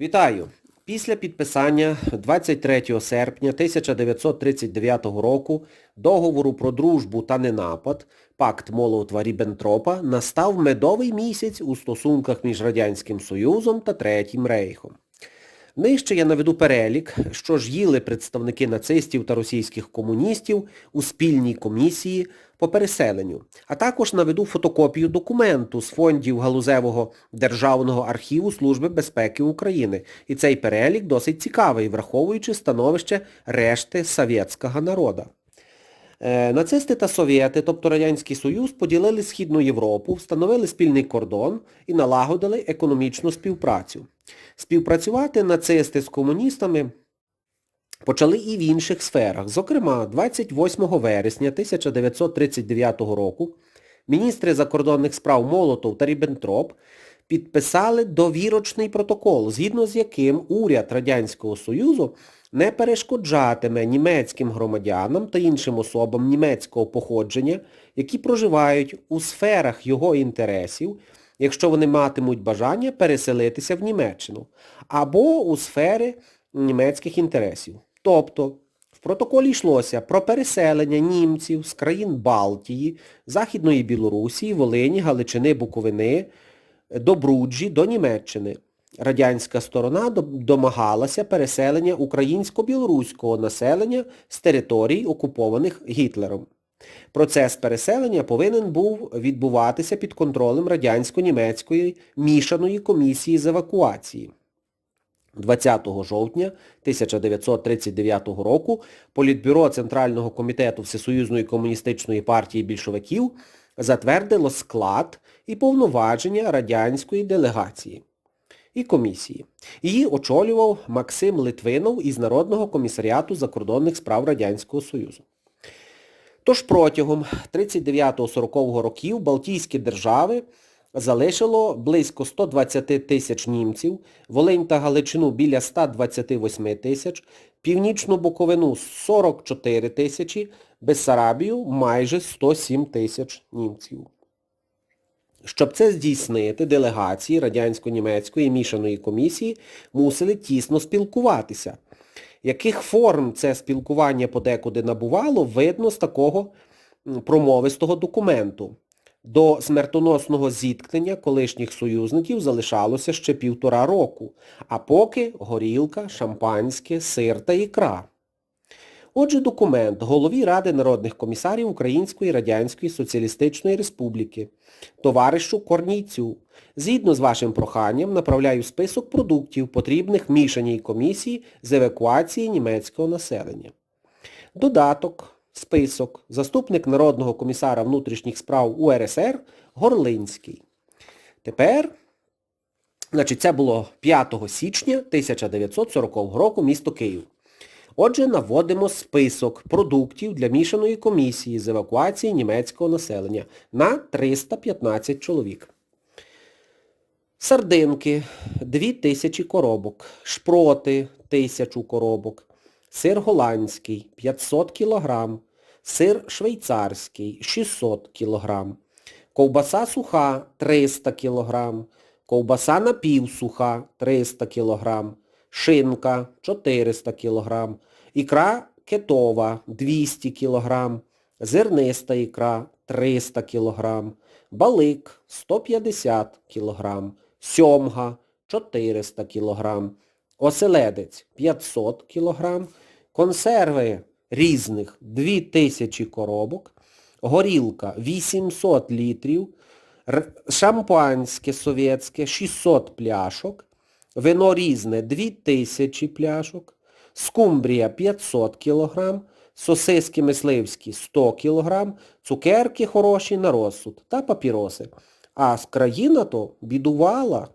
Вітаю! Після підписання 23 серпня 1939 року договору про дружбу та ненапад, пакт Молотова-Ріббентропа, настав медовий місяць у стосунках між Радянським Союзом та Третім Рейхом. Нижче я наведу перелік, що ж їли представники нацистів та російських комуністів у спільній комісії по переселенню, а також наведу фотокопію документу з фондів Галузевого Державного архіву Служби безпеки України. І цей перелік досить цікавий, враховуючи становище решти совєтського народу. Е, Нацисти та совєти, тобто Радянський Союз, поділили Східну Європу, встановили спільний кордон і налагодили економічну співпрацю. Співпрацювати нацисти з комуністами почали і в інших сферах. Зокрема, 28 вересня 1939 року міністри закордонних справ Молотов та Ріббентроп підписали довірочний протокол, згідно з яким уряд Радянського Союзу не перешкоджатиме німецьким громадянам та іншим особам німецького походження, які проживають у сферах його інтересів, якщо вони матимуть бажання переселитися в Німеччину, або у сфери німецьких інтересів. Тобто, в протоколі йшлося про переселення німців з країн Балтії, Західної Білорусі, Волині, Галичини, Буковини, до до Німеччини. Радянська сторона домагалася переселення українсько-білоруського населення з територій, окупованих Гітлером. Процес переселення повинен був відбуватися під контролем радянсько-німецької мішаної комісії з евакуації. 20 жовтня 1939 року Політбюро Центрального комітету Всесоюзної комуністичної партії більшовиків затвердило склад і повноваження радянської делегації і комісії. Її очолював Максим Литвинов із Народного комісаріату закордонних справ Радянського Союзу. Тож протягом 39-40 років Балтійські держави залишило близько 120 тисяч німців, Волинь та Галичину біля 128 тисяч, Північну Буковину 44 тисячі, Бессарабію майже 107 тисяч німців. Щоб це здійснити, делегації Радянсько-Німецької мішаної комісії мусили тісно спілкуватися. Яких форм це спілкування подекуди набувало, видно з такого промовистого документу. До смертоносного зіткнення колишніх союзників залишалося ще півтора року, а поки горілка, шампанське, сир та ікра. Отже, документ голові Ради народних комісарів Української Радянської Соціалістичної Республіки, товаришу Корнійцю. Згідно з вашим проханням, направляю список продуктів, потрібних мішаній комісії з евакуації німецького населення. Додаток, список, заступник Народного комісара внутрішніх справ УРСР Горлинський. Тепер, значить, це було 5 січня 1940 року, місто Київ. Отже, наводимо список продуктів для мішаної комісії з евакуації німецького населення на 315 чоловік. Сардинки 2000 коробок, шпроти 1000 коробок, сир голландський 500 кг, сир швейцарський 600 кг, ковбаса суха 300 кг, ковбаса напівсуха 300 кг, шинка 400 кг, ікра кетова 200 кг, зерниста ікра 300 кг, балик 150 кг, сьомга 400 кг, оселедець 500 кг, консерви різних 2000 коробок, горілка 800 літрів, шампанське совєтське 600 пляшок, вино різне 2000 пляшок, скумбрія 500 кг, сосиски мисливські 100 кг, цукерки хороші на розсуд та папіроси. А країна то бідувала,